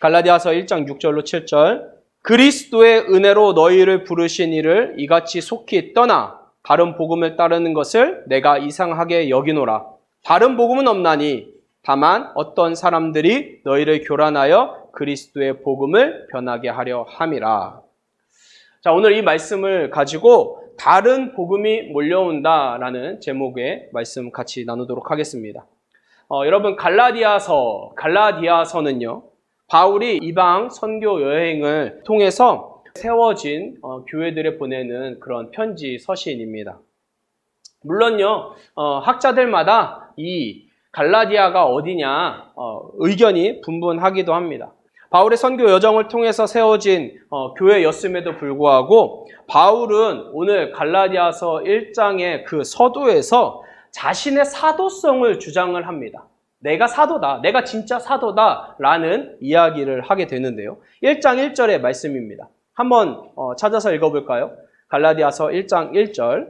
갈라디아서 1장 6절로 7절 그리스도의 은혜로 너희를 부르신 이를 이같이 속히 떠나 다른 복음을 따르는 것을 내가 이상하게 여기노라. 다른 복음은 없나니 다만 어떤 사람들이 너희를 교란하여 그리스도의 복음을 변하게 하려 함이라. 자, 오늘 이 말씀을 가지고 다른 복음이 몰려온다라는 제목의 말씀 같이 나누도록 하겠습니다. 어, 여러분 갈라디아서, 갈라디아서는요. 바울이 이방 선교 여행을 통해서 세워진 어, 교회들에 보내는 그런 편지 서신입니다. 물론요, 어, 학자들마다 이 갈라디아가 어디냐 어, 의견이 분분하기도 합니다. 바울의 선교 여정을 통해서 세워진 어, 교회였음에도 불구하고 바울은 오늘 갈라디아서 1장의 그 서두에서 자신의 사도성을 주장을 합니다. 내가 사도다, 내가 진짜 사도다 라는 이야기를 하게 되는데요. 1장 1절의 말씀입니다. 한번 어, 찾아서 읽어볼까요? 갈라디아서 1장 1절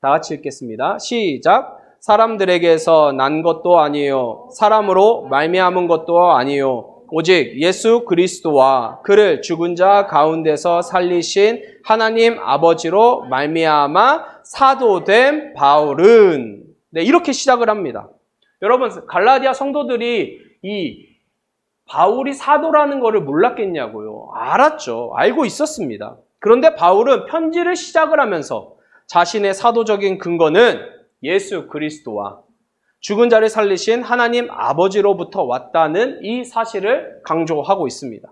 다 같이 읽겠습니다. 시작. 사람들에게서 난 것도 아니요 사람으로 말미암은 것도 아니요 오직 예수 그리스도와 그를 죽은 자 가운데서 살리신 하나님 아버지로 말미암아 사도된 바울은 네, 이렇게 시작을 합니다. 여러분 갈라디아 성도들이 이 바울이 사도라는 것을 몰랐겠냐고요. 알았죠. 알고 있었습니다. 그런데 바울은 편지를 시작을 하면서 자신의 사도적인 근거는 예수 그리스도와 죽은 자를 살리신 하나님 아버지로부터 왔다는 이 사실을 강조하고 있습니다.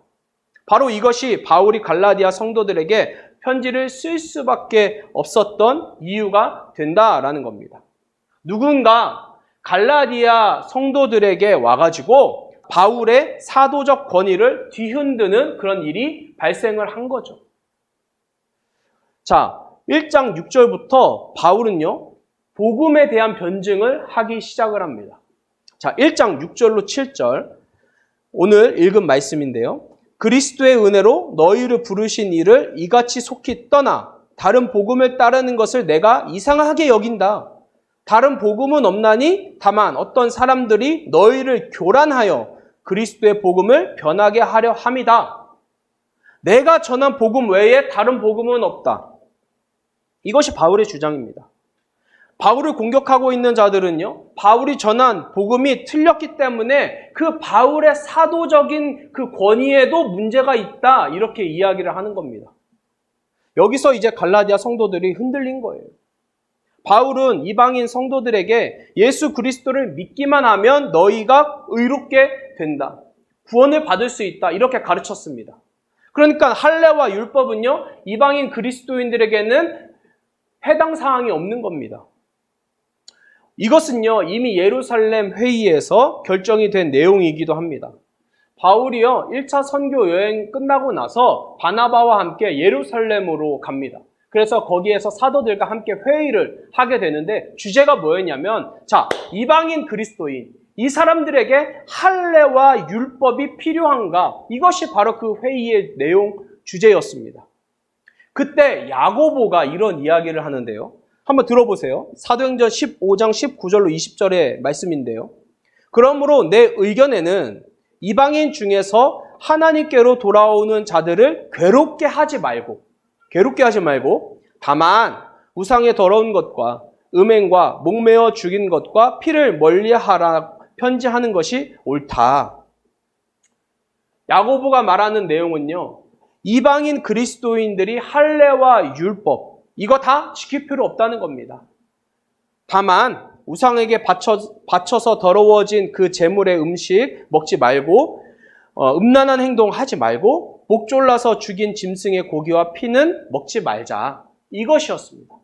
바로 이것이 바울이 갈라디아 성도들에게 편지를 쓸 수밖에 없었던 이유가 된다라는 겁니다. 누군가 갈라디아 성도들에게 와가지고 바울의 사도적 권위를 뒤흔드는 그런 일이 발생을 한 거죠. 자, 1장 6절부터 바울은요, 복음에 대한 변증을 하기 시작을 합니다. 자, 1장 6절로 7절. 오늘 읽은 말씀인데요. 그리스도의 은혜로 너희를 부르신 이를 이같이 속히 떠나 다른 복음을 따르는 것을 내가 이상하게 여긴다. 다른 복음은 없나니 다만 어떤 사람들이 너희를 교란하여 그리스도의 복음을 변하게 하려 함이다. 내가 전한 복음 외에 다른 복음은 없다. 이것이 바울의 주장입니다. 바울을 공격하고 있는 자들은요, 바울이 전한 복음이 틀렸기 때문에 그 바울의 사도적인 그 권위에도 문제가 있다. 이렇게 이야기를 하는 겁니다. 여기서 이제 갈라디아 성도들이 흔들린 거예요. 바울은 이방인 성도들에게 예수 그리스도를 믿기만 하면 너희가 의롭게 된다. 구원을 받을 수 있다. 이렇게 가르쳤습니다. 그러니까 할례와 율법은요, 이방인 그리스도인들에게는 해당 사항이 없는 겁니다. 이것은요, 이미 예루살렘 회의에서 결정이 된 내용이기도 합니다. 바울이요, 1차 선교 여행 끝나고 나서 바나바와 함께 예루살렘으로 갑니다. 그래서 거기에서 사도들과 함께 회의를 하게 되는데 주제가 뭐였냐면 자, 이방인 그리스도인 이 사람들에게 할례와 율법이 필요한가? 이것이 바로 그 회의의 내용 주제였습니다. 그때 야고보가 이런 이야기를 하는데요. 한번 들어보세요. 사도행전 15장 19절로 20절의 말씀인데요. 그러므로 내 의견에는 이방인 중에서 하나님께로 돌아오는 자들을 괴롭게 하지 말고 괴롭게 하지 말고 다만 우상의 더러운 것과 음행과 목매어 죽인 것과 피를 멀리하라 편지하는 것이 옳다. 야고보가 말하는 내용은요. 이방인 그리스도인들이 할례와 율법 이거 다 지킬 필요 없다는 겁니다. 다만 우상에게 바쳐, 바쳐서 더러워진 그 재물의 음식 먹지 말고 어, 음란한 행동 하지 말고 목 졸라서 죽인 짐승의 고기와 피는 먹지 말자. 이것이었습니다.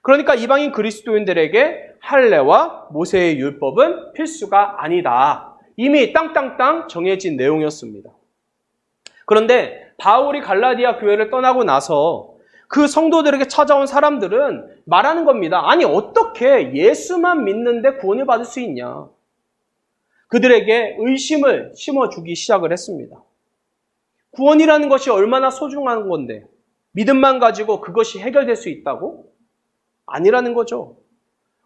그러니까 이방인 그리스도인들에게 할례와 모세의 율법은 필수가 아니다. 이미 땅땅땅 정해진 내용이었습니다. 그런데 바울이 갈라디아 교회를 떠나고 나서 그 성도들에게 찾아온 사람들은 말하는 겁니다. 아니, 어떻게 예수만 믿는데 구원을 받을 수 있냐? 그들에게 의심을 심어주기 시작을 했습니다. 구원이라는 것이 얼마나 소중한 건데, 믿음만 가지고 그것이 해결될 수 있다고? 아니라는 거죠.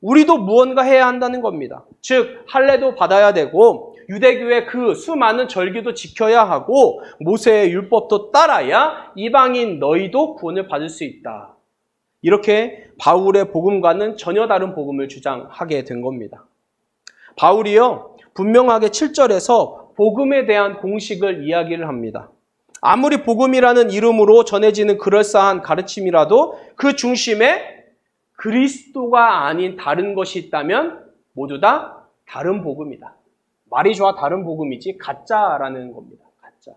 우리도 무언가 해야 한다는 겁니다. 즉, 할례도 받아야 되고, 유대교의 그 수많은 절기도 지켜야 하고 모세의 율법도 따라야 이방인 너희도 구원을 받을 수 있다. 이렇게 바울의 복음과는 전혀 다른 복음을 주장하게 된 겁니다. 바울이요, 분명하게 7절에서 복음에 대한 공식을 이야기를 합니다. 아무리 복음이라는 이름으로 전해지는 그럴싸한 가르침이라도 그 중심에 그리스도가 아닌 다른 것이 있다면 모두 다 다른 복음이다. 말이 좋아 다른 복음이지 가짜라는 겁니다. 가짜.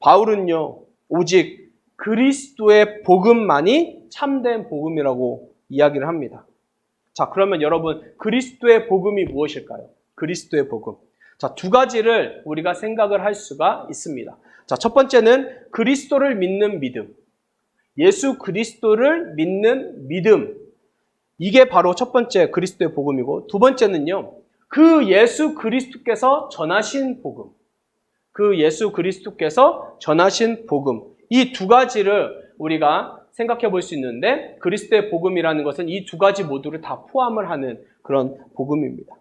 바울은요, 오직 그리스도의 복음만이 참된 복음이라고 이야기를 합니다. 자, 그러면 여러분, 그리스도의 복음이 무엇일까요? 그리스도의 복음. 자, 두 가지를 우리가 생각을 할 수가 있습니다. 자, 첫 번째는 그리스도를 믿는 믿음. 예수 그리스도를 믿는 믿음. 이게 바로 첫 번째 그리스도의 복음이고, 두 번째는요, 그 예수 그리스도께서 전하신 복음. 그 예수 그리스도께서 전하신 복음. 이 두 가지를 우리가 생각해 볼 수 있는데, 그리스도의 복음이라는 것은 이 두 가지 모두를 다 포함을 하는 그런 복음입니다.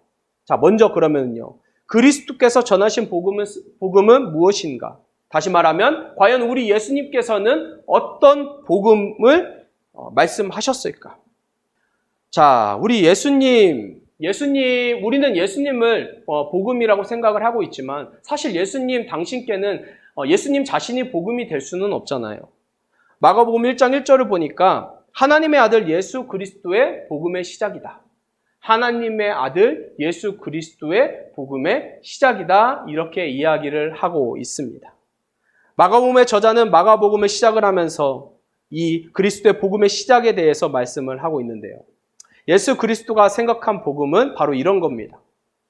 자, 먼저 그러면요. 그리스도께서 전하신 복음은, 복음은 무엇인가? 다시 말하면, 과연 우리 예수님께서는 어떤 복음을 어, 말씀하셨을까? 자, 우리 예수님, 예수님, 우리는 예수님을 어, 복음이라고 생각을 하고 있지만, 사실 예수님 당신께는 어, 예수님 자신이 복음이 될 수는 없잖아요. 마가복음 1장 1절을 보니까 하나님의 아들 예수 그리스도의 복음의 시작이다. 하나님의 아들 예수 그리스도의 복음의 시작이다. 이렇게 이야기를 하고 있습니다. 마가복음의 저자는 마가복음을 시작을 하면서 이 그리스도의 복음의 시작에 대해서 말씀을 하고 있는데요. 예수 그리스도가 생각한 복음은 바로 이런 겁니다.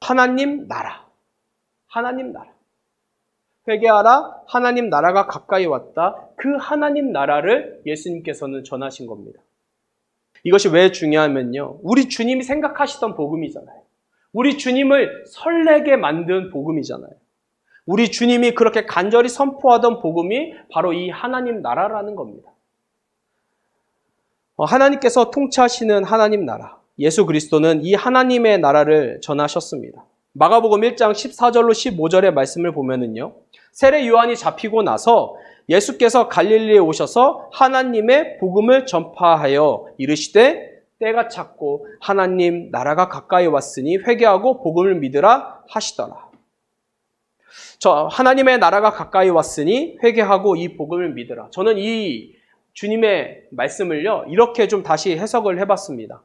하나님 나라. 하나님 나라. 회개하라. 하나님 나라가 가까이 왔다. 그 하나님 나라를 예수님께서는 전하신 겁니다. 이것이 왜 중요하면요. 우리 주님이 생각하시던 복음이잖아요. 우리 주님을 설레게 만든 복음이잖아요. 우리 주님이 그렇게 간절히 선포하던 복음이 바로 이 하나님 나라라는 겁니다. 어, 하나님께서 통치하시는 하나님 나라. 예수 그리스도는 이 하나님의 나라를 전하셨습니다. 마가복음 1장 14절로 15절의 말씀을 보면은요. 세례 요한이 잡히고 나서 예수께서 갈릴리에 오셔서 하나님의 복음을 전파하여 이르시되 때가 찼고 하나님 나라가 가까이 왔으니 회개하고 복음을 믿으라 하시더라. 저 하나님의 나라가 가까이 왔으니 회개하고 이 복음을 믿으라. 저는 이 주님의 말씀을요 이렇게 좀 다시 해석을 해봤습니다.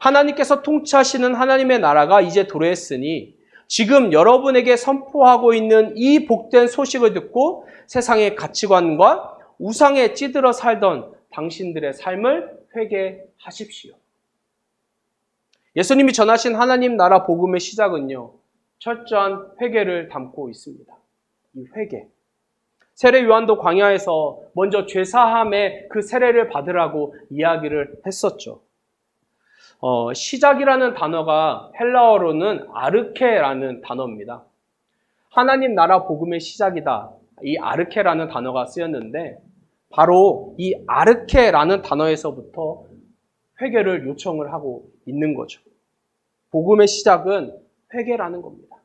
하나님께서 통치하시는 하나님의 나라가 이제 도래했으니 지금 여러분에게 선포하고 있는 이 복된 소식을 듣고 세상의 가치관과 우상에 찌들어 살던 당신들의 삶을 회개하십시오. 예수님이 전하신 하나님 나라 복음의 시작은요, 철저한 회개를 담고 있습니다. 이 회개. 세례 요한도 광야에서 먼저 죄사함의 그 세례를 받으라고 이야기를 했었죠. 어, 시작이라는 단어가 헬라어로는 아르케라는 단어입니다. 하나님 나라 복음의 시작이다. 이 아르케라는 단어가 쓰였는데 바로 이 아르케라는 단어에서부터 회개를 요청을 하고 있는 거죠. 복음의 시작은 회개라는 겁니다.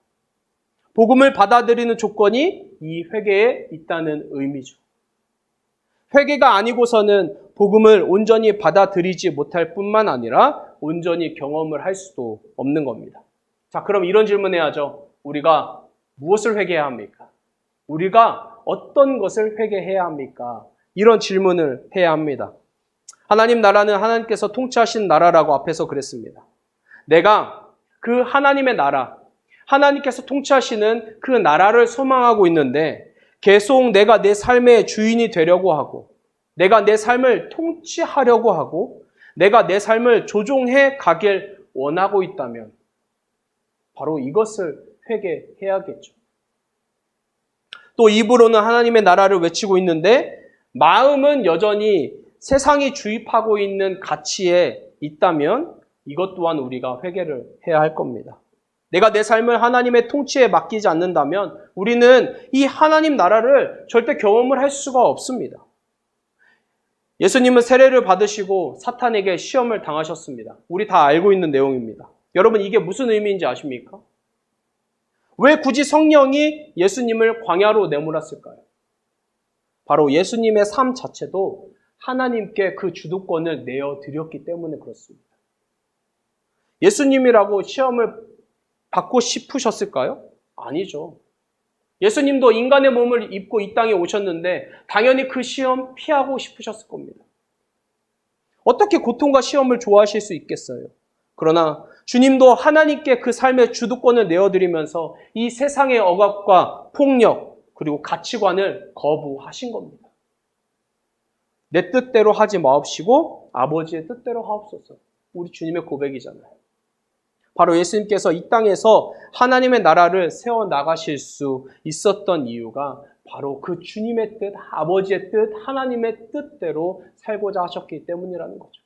복음을 받아들이는 조건이 이 회개에 있다는 의미죠. 회개가 아니고서는 복음을 온전히 받아들이지 못할 뿐만 아니라 온전히 경험을 할 수도 없는 겁니다. 자, 그럼 이런 질문 해야죠. 우리가 무엇을 회개해야 합니까? 우리가 어떤 것을 회개해야 합니까? 이런 질문을 해야 합니다. 하나님 나라는 하나님께서 통치하신 나라라고 앞에서 그랬습니다. 내가 그 하나님의 나라, 하나님께서 통치하시는 그 나라를 소망하고 있는데 계속 내가 내 삶의 주인이 되려고 하고 내가 내 삶을 통치하려고 하고 내가 내 삶을 조종해 가길 원하고 있다면 바로 이것을 회개해야겠죠. 또 입으로는 하나님의 나라를 외치고 있는데 마음은 여전히 세상이 주입하고 있는 가치에 있다면 이것 또한 우리가 회개를 해야 할 겁니다. 내가 내 삶을 하나님의 통치에 맡기지 않는다면 우리는 이 하나님 나라를 절대 경험을 할 수가 없습니다. 예수님은 세례를 받으시고 사탄에게 시험을 당하셨습니다. 우리 다 알고 있는 내용입니다. 여러분 이게 무슨 의미인지 아십니까? 왜 굳이 성령이 예수님을 광야로 내몰았을까요? 바로 예수님의 삶 자체도 하나님께 그 주도권을 내어드렸기 때문에 그렇습니다. 예수님이라고 시험을 받고 싶으셨을까요? 아니죠. 예수님도 인간의 몸을 입고 이 땅에 오셨는데 당연히 그 시험 피하고 싶으셨을 겁니다. 어떻게 고통과 시험을 좋아하실 수 있겠어요? 그러나 주님도 하나님께 그 삶의 주도권을 내어드리면서 이 세상의 억압과 폭력 그리고 가치관을 거부하신 겁니다. 내 뜻대로 하지 마옵시고 아버지의 뜻대로 하옵소서. 우리 주님의 고백이잖아요. 바로 예수님께서 이 땅에서 하나님의 나라를 세워 나가실 수 있었던 이유가 바로 그 주님의 뜻, 아버지의 뜻, 하나님의 뜻대로 살고자 하셨기 때문이라는 거죠.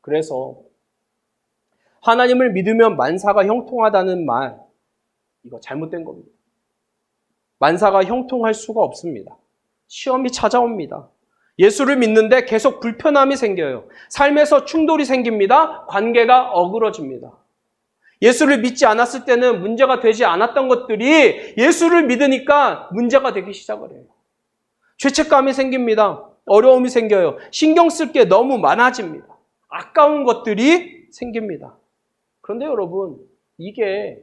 그래서 하나님을 믿으면 만사가 형통하다는 말, 이거 잘못된 겁니다. 만사가 형통할 수가 없습니다. 시험이 찾아옵니다. 예수를 믿는데 계속 불편함이 생겨요. 삶에서 충돌이 생깁니다. 관계가 어그러집니다. 예수를 믿지 않았을 때는 문제가 되지 않았던 것들이 예수를 믿으니까 문제가 되기 시작을 해요. 죄책감이 생깁니다. 어려움이 생겨요. 신경 쓸 게 너무 많아집니다. 아까운 것들이 생깁니다. 그런데 여러분, 이게,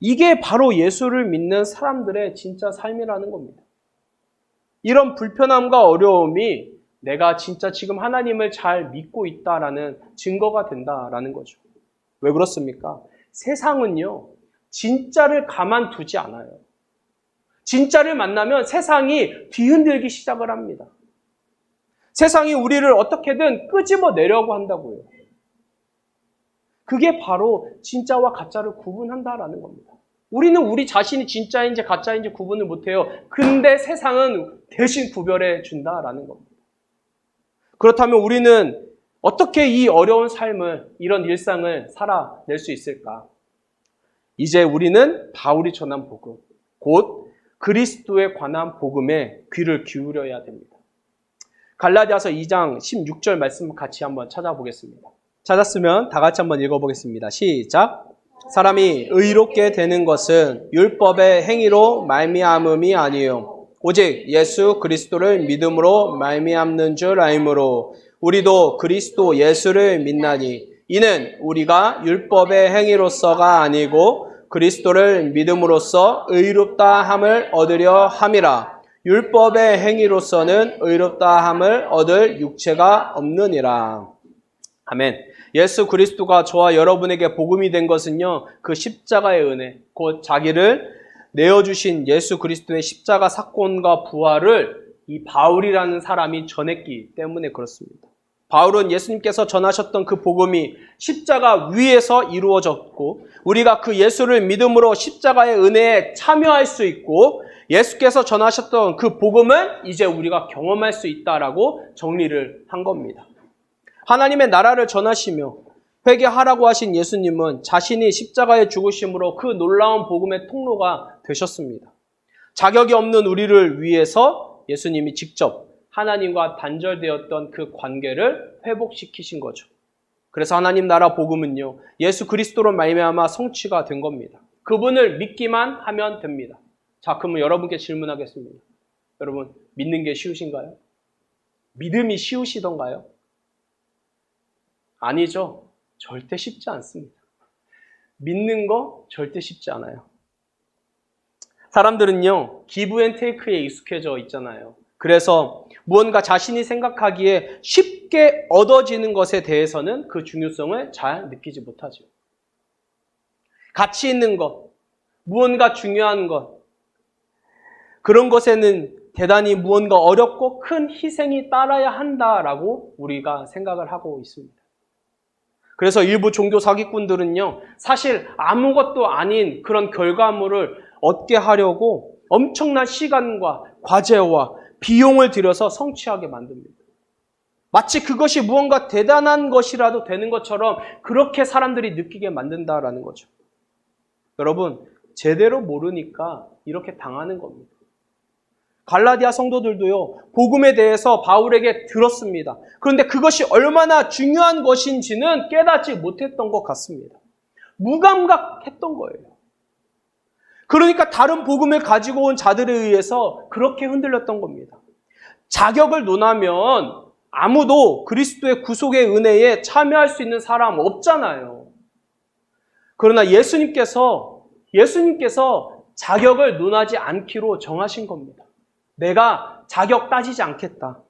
이게 바로 예수를 믿는 사람들의 진짜 삶이라는 겁니다. 이런 불편함과 어려움이 내가 진짜 지금 하나님을 잘 믿고 있다라는 증거가 된다라는 거죠. 왜 그렇습니까? 세상은요, 진짜를 가만두지 않아요. 진짜를 만나면 세상이 뒤흔들기 시작을 합니다. 세상이 우리를 어떻게든 끄집어 내려고 한다고요. 그게 바로 진짜와 가짜를 구분한다라는 겁니다. 우리는 우리 자신이 진짜인지 가짜인지 구분을 못해요. 근데 세상은 대신 구별해 준다라는 겁니다. 그렇다면 우리는 어떻게 이 어려운 삶을, 이런 일상을 살아낼 수 있을까? 이제 우리는 바울이 전한 복음, 곧 그리스도에 관한 복음에 귀를 기울여야 됩니다. 갈라디아서 2장 16절 말씀 같이 한번 찾아보겠습니다. 찾았으면 다 같이 한번 읽어보겠습니다. 시작. 사람이 의롭게 되는 것은 율법의 행위로 말미암음이 아니요 오직 예수 그리스도를 믿음으로 말미암는 줄 알므로 우리도 그리스도 예수를 믿나니 이는 우리가 율법의 행위로서가 아니고 그리스도를 믿음으로써 의롭다 함을 얻으려 함이라 율법의 행위로서는 의롭다 함을 얻을 육체가 없느니라 아멘. 예수 그리스도가 저와 여러분에게 복음이 된 것은요, 그 십자가의 은혜, 곧 자기를 내어 주신 예수 그리스도의 십자가 사건과 부활을 이 바울이라는 사람이 전했기 때문에 그렇습니다. 바울은 예수님께서 전하셨던 그 복음이 십자가 위에서 이루어졌고, 우리가 그 예수를 믿음으로 십자가의 은혜에 참여할 수 있고, 예수께서 전하셨던 그 복음은 이제 우리가 경험할 수 있다라고 정리를 한 겁니다. 하나님의 나라를 전하시며 회개하라고 하신 예수님은 자신이 십자가의 죽으심으로 그 놀라운 복음의 통로가 되셨습니다. 자격이 없는 우리를 위해서 예수님이 직접 하나님과 단절되었던 그 관계를 회복시키신 거죠. 그래서 하나님 나라 복음은요. 예수 그리스도로 말미암아 성취가 된 겁니다. 그분을 믿기만 하면 됩니다. 자, 그러면 여러분께 질문하겠습니다. 여러분, 믿는 게 쉬우신가요? 믿음이 쉬우시던가요? 아니죠. 절대 쉽지 않습니다. 믿는 거 절대 쉽지 않아요. 사람들은요, 기브 앤 테이크에 익숙해져 있잖아요. 그래서 무언가 자신이 생각하기에 쉽게 얻어지는 것에 대해서는 그 중요성을 잘 느끼지 못하죠. 가치 있는 것, 무언가 중요한 것, 그런 것에는 대단히 무언가 어렵고 큰 희생이 따라야 한다라고 우리가 생각을 하고 있습니다. 그래서 일부 종교 사기꾼들은요, 사실 아무것도 아닌 그런 결과물을 얻게 하려고 엄청난 시간과 과제와 비용을 들여서 성취하게 만듭니다. 마치 그것이 무언가 대단한 것이라도 되는 것처럼 그렇게 사람들이 느끼게 만든다라는 거죠. 여러분, 제대로 모르니까 이렇게 당하는 겁니다. 갈라디아 성도들도요, 복음에 대해서 바울에게 들었습니다. 그런데 그것이 얼마나 중요한 것인지는 깨닫지 못했던 것 같습니다. 무감각했던 거예요. 그러니까 다른 복음을 가지고 온 자들에 의해서 그렇게 흔들렸던 겁니다. 자격을 논하면 아무도 그리스도의 구속의 은혜에 참여할 수 있는 사람 없잖아요. 그러나 예수님께서 예수님께서 자격을 논하지 않기로 정하신 겁니다. 내가 자격 따지지 않겠다.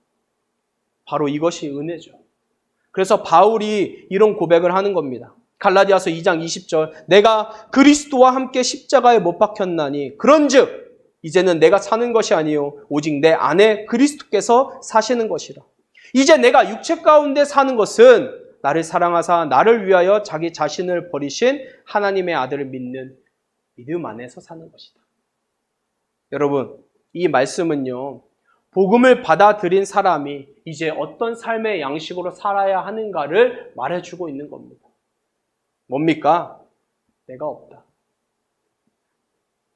바로 이것이 은혜죠. 그래서 바울이 이런 고백을 하는 겁니다. 갈라디아서 2장 20절 내가 그리스도와 함께 십자가에 못 박혔나니 그런즉 이제는 내가 사는 것이 아니요 오직 내 안에 그리스도께서 사시는 것이라. 이제 내가 육체 가운데 사는 것은 나를 사랑하사 나를 위하여 자기 자신을 버리신 하나님의 아들을 믿는 믿음 안에서 사는 것이다. 여러분, 이 말씀은요. 복음을 받아들인 사람이 이제 어떤 삶의 양식으로 살아야 하는가를 말해주고 있는 겁니다. 뭡니까? 내가 없다.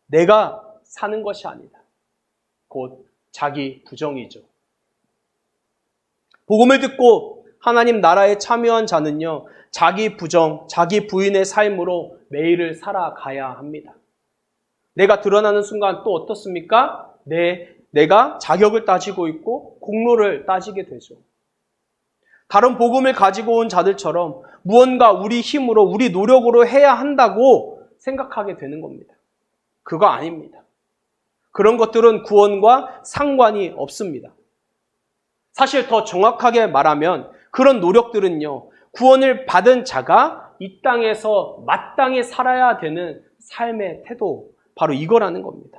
내가 사는 것이 아니다. 곧 자기 부정이죠. 복음을 듣고 하나님 나라에 참여한 자는요, 자기 부정, 자기 부인의 삶으로 매일을 살아가야 합니다. 내가 드러나는 순간 또 어떻습니까? 내, 내가 자격을 따지고 있고 공로를 따지게 되죠. 다른 복음을 가지고 온 자들처럼 무언가 우리 힘으로, 우리 노력으로 해야 한다고 생각하게 되는 겁니다. 그거 아닙니다. 그런 것들은 구원과 상관이 없습니다. 사실 더 정확하게 말하면 그런 노력들은요, 구원을 받은 자가 이 땅에서 마땅히 살아야 되는 삶의 태도, 바로 이거라는 겁니다.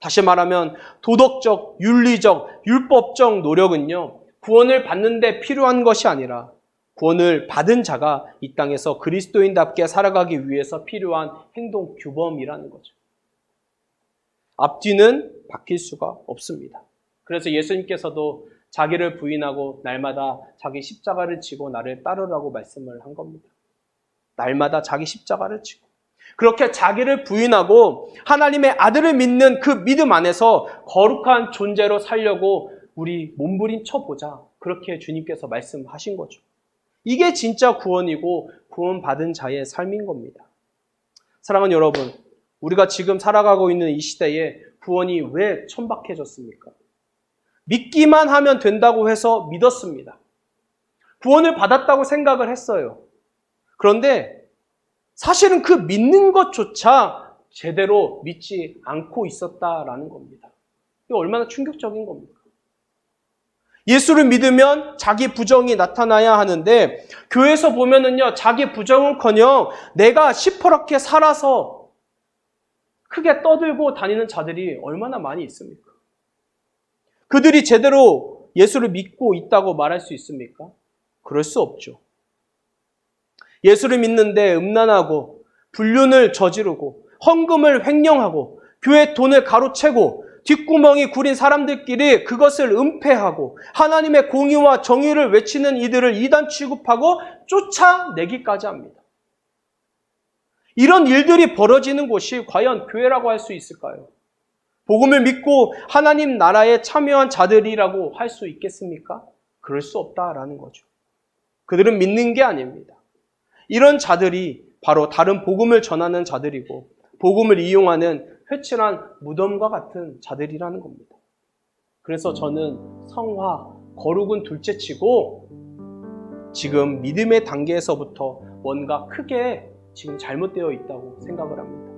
다시 말하면 도덕적, 윤리적, 율법적 노력은요, 구원을 받는데 필요한 것이 아니라 구원을 받은 자가 이 땅에서 그리스도인답게 살아가기 위해서 필요한 행동 규범이라는 거죠. 앞뒤는 바뀔 수가 없습니다. 그래서 예수님께서도 자기를 부인하고 날마다 자기 십자가를 지고 나를 따르라고 말씀을 한 겁니다. 날마다 자기 십자가를 지고. 그렇게 자기를 부인하고 하나님의 아들을 믿는 그 믿음 안에서 거룩한 존재로 살려고 우리 몸부림쳐 보자. 그렇게 주님께서 말씀하신 거죠. 이게 진짜 구원이고 구원받은 자의 삶인 겁니다. 사랑하는 여러분, 우리가 지금 살아가고 있는 이 시대에 구원이 왜 천박해졌습니까? 믿기만 하면 된다고 해서 믿었습니다. 구원을 받았다고 생각을 했어요. 그런데 사실은 그 믿는 것조차 제대로 믿지 않고 있었다라는 겁니다. 이게 얼마나 충격적인 겁니까? 예수를 믿으면 자기 부정이 나타나야 하는데 교회에서 보면은요 자기 부정은커녕 내가 시퍼렇게 살아서 크게 떠들고 다니는 자들이 얼마나 많이 있습니까? 그들이 제대로 예수를 믿고 있다고 말할 수 있습니까? 그럴 수 없죠. 예수를 믿는데 음란하고 불륜을 저지르고 헌금을 횡령하고 교회 돈을 가로채고 뒷구멍이 구린 사람들끼리 그것을 은폐하고 하나님의 공의와 정의를 외치는 이들을 이단 취급하고 쫓아내기까지 합니다. 이런 일들이 벌어지는 곳이 과연 교회라고 할 수 있을까요? 복음을 믿고 하나님 나라에 참여한 자들이라고 할 수 있겠습니까? 그럴 수 없다라는 거죠. 그들은 믿는 게 아닙니다. 이런 자들이 바로 다른 복음을 전하는 자들이고 복음을 이용하는 회칠한 무덤과 같은 자들이라는 겁니다. 그래서 저는 성화, 거룩은 둘째 치고 지금 믿음의 단계에서부터 뭔가 크게 지금 잘못되어 있다고 생각을 합니다.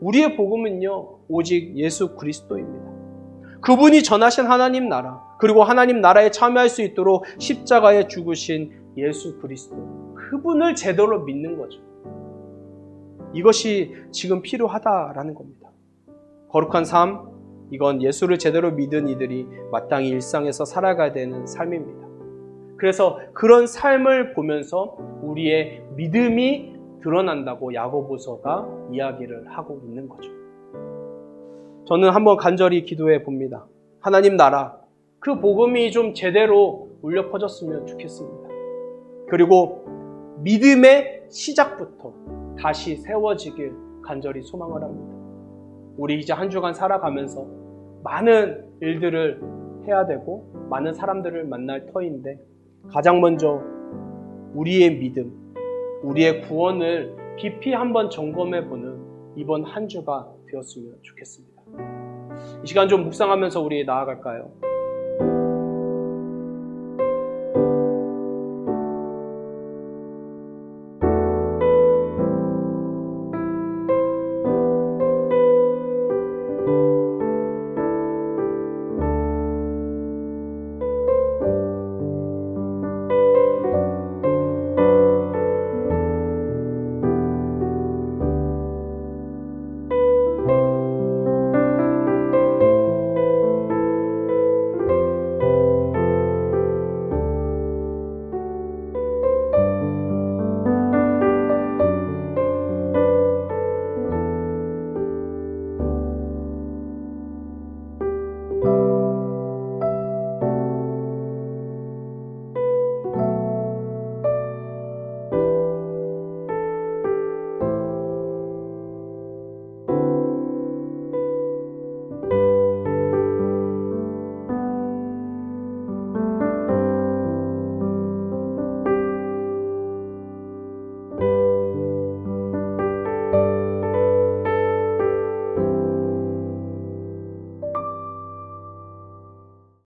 우리의 복음은요, 오직 예수 그리스도입니다. 그분이 전하신 하나님 나라, 그리고 하나님 나라에 참여할 수 있도록 십자가에 죽으신 예수 그리스도. 그분을 제대로 믿는 거죠. 이것이 지금 필요하다라는 겁니다. 거룩한 삶, 이건 예수를 제대로 믿은 이들이 마땅히 일상에서 살아가야 되는 삶입니다. 그래서 그런 삶을 보면서 우리의 믿음이 드러난다고 야고보서가 이야기를 하고 있는 거죠. 저는 한번 간절히 기도해 봅니다. 하나님 나라, 그 복음이 좀 제대로 울려 퍼졌으면 좋겠습니다. 그리고 믿음의 시작부터 다시 세워지길 간절히 소망을 합니다. 우리 이제 한 주간 살아가면서 많은 일들을 해야 되고 많은 사람들을 만날 터인데 가장 먼저 우리의 믿음, 우리의 구원을 깊이 한번 점검해 보는 이번 한 주가 되었으면 좋겠습니다. 이 시간 좀 묵상하면서 우리 나아갈까요?